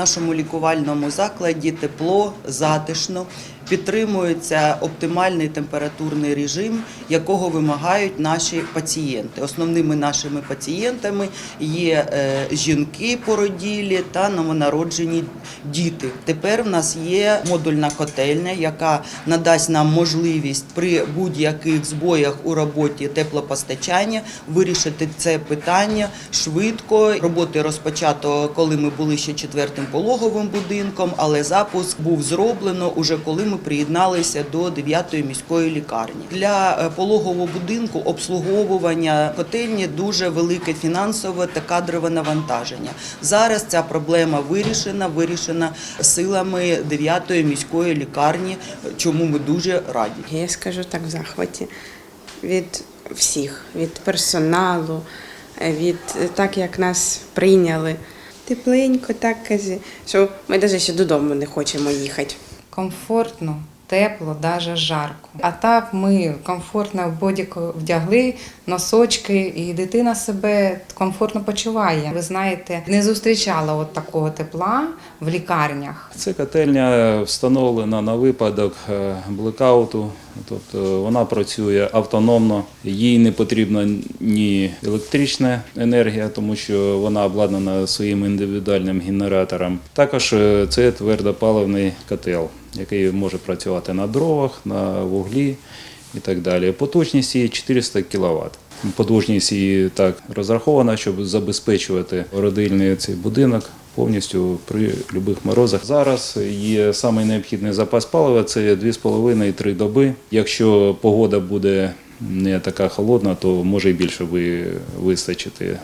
нашому лікувальному закладі тепло, затишно, підтримується оптимальний температурний режим, якого вимагають наші пацієнти. Основними нашими пацієнтами є е, жінки породілі та новонароджені діти. Тепер в нас є модульна котельня, яка надасть нам можливість при будь-яких збоях у роботі теплопостачання вирішити це питання швидко. Роботи розпочато, коли ми були ще четвертим пологовим будинком, але запуск був зроблено уже коли ми приєдналися до 9-ї міської лікарні. Для е, пологового будинку обслуговування котельні дуже велике фінансове та кадрове навантаження. Зараз ця проблема вирішена, вирішена силами 9-ї міської лікарні, чому ми дуже раді. Я скажу так в захваті від всіх, від персоналу, від е, так, як нас прийняли. Тепленько, так казі, що ми навіть ще додому не хочемо їхати. Комфортно, тепло, навіть жарко. А так ми комфортно в бодіку вдягли носочки, і дитина себе комфортно почуває. Ви знаєте, не зустрічала от такого тепла в лікарнях. Ця котельня встановлена на випадок е, блекауту, тобто вона працює автономно, їй не потрібна ні електрична енергія, тому що вона обладнана своїм індивідуальним генератором. Також е, це твердопаливний котел, який може працювати на дровах, на вуглі і так далі. Потужність її 400 кВт. Потужність її так розрахована, щоб забезпечувати родильний цей будинок повністю при будь-яких морозах. Зараз є самий необхідний запас палива це 2,5-3 доби. Якщо погода буде не така холодна, то може і більше ви- вистачити.